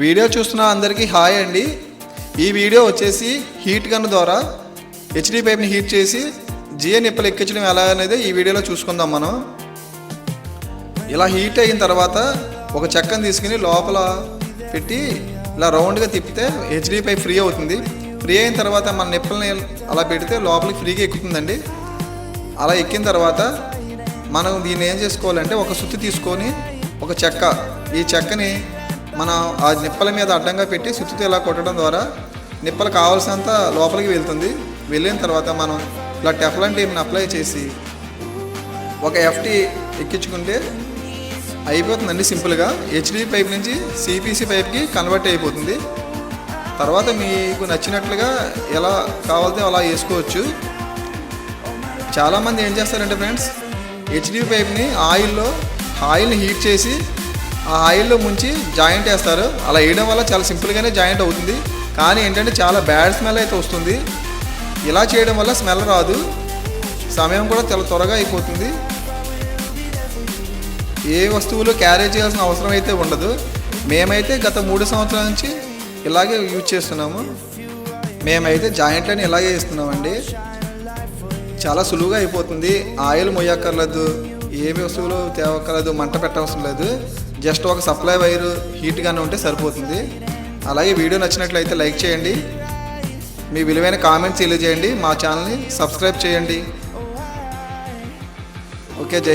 Video చూస్తున్న అందరికీ hi అండి. ఈ వీడియో వచ్చేసి హీట్ గన్ ద్వారా హెచ్డి పైప్ని హీట్ చేసి జిఏ నిప్పలు ఎక్కించడం ఎలా అనేది ఈ వీడియోలో చూసుకుందాం మనం. ఇలా హీట్ అయిన తర్వాత ఒక చెక్కను తీసుకుని లోపల పెట్టి ఇలా రౌండ్గా తిప్పితే హెచ్డి పైప్ ఫ్రీ అవుతుంది. ఫ్రీ అయిన తర్వాత మన నిప్పల్ని అలా పెడితే లోపలికి ఫ్రీగా ఎక్కుతుందండి. అలా ఎక్కిన తర్వాత మనం దీన్ని ఏం చేసుకోవాలంటే ఒక సుత్తి తీసుకొని ఒక చెక్క ఈ చెక్కని మన ఆ నిప్పల మీద అడ్డంగా పెట్టి సుత్తితో ఇలా కొట్టడం ద్వారా నిప్పలు కావాల్సినంత లోపలికి వెళ్తుంది. వెళ్ళిన తర్వాత మనం ఇలా టెఫ్లాన్ టీమ్ని అప్లై చేసి ఒక ఎఫ్టీ ఎక్కించుకుంటే అయిపోతుందండి సింపుల్గా. హెచ్డి పైప్ నుంచి సిపిసి పైప్కి కన్వర్ట్ అయిపోతుంది. తర్వాత మీకు నచ్చినట్లుగా ఎలా కావాలితే అలా వేసుకోవచ్చు. చాలామంది ఏం చేస్తారంటే ఫ్రెండ్స్ హెచ్డి పైప్ని ఆయిల్లో ఆయిల్ని హీట్ చేసి ఆ ఆయిల్లో ముంచి జాయింట్ వేస్తారు. అలా వేయడం వల్ల చాలా సింపుల్గానే జాయింట్ అవుతుంది. కానీ ఏంటంటే చాలా బ్యాడ్ స్మెల్ అయితే వస్తుంది. ఇలా చేయడం వల్ల స్మెల్ రాదు. సమయం కూడా చాలా త్వరగా అయిపోతుంది. ఏ వస్తువులు క్యారీ చేయాల్సిన అవసరం అయితే ఉండదు. మేమైతే గత మూడు సంవత్సరాల నుంచి ఇలాగే యూజ్ చేస్తున్నాము. మేమైతే జాయింట్లని ఇలాగే ఇస్తున్నామండి చాలా సులువుగా అయిపోతుంది. ఆయిల్ మొయ్యక్కర్లేదు. ఏ వస్తువులు తేవక్కర్లేదు. మంట పెట్టవసరం లేదు. జస్ట్ ఒక సప్లై వైర్ హీట్గానే ఉంటే సరిపోతుంది. అలాగే వీడియో నచ్చినట్లయితే లైక్ చేయండి. మీ విలువైన కామెంట్స్ తెలియజేయండి. మా ఛానల్ని సబ్స్క్రైబ్ చేయండి. ఓకే జై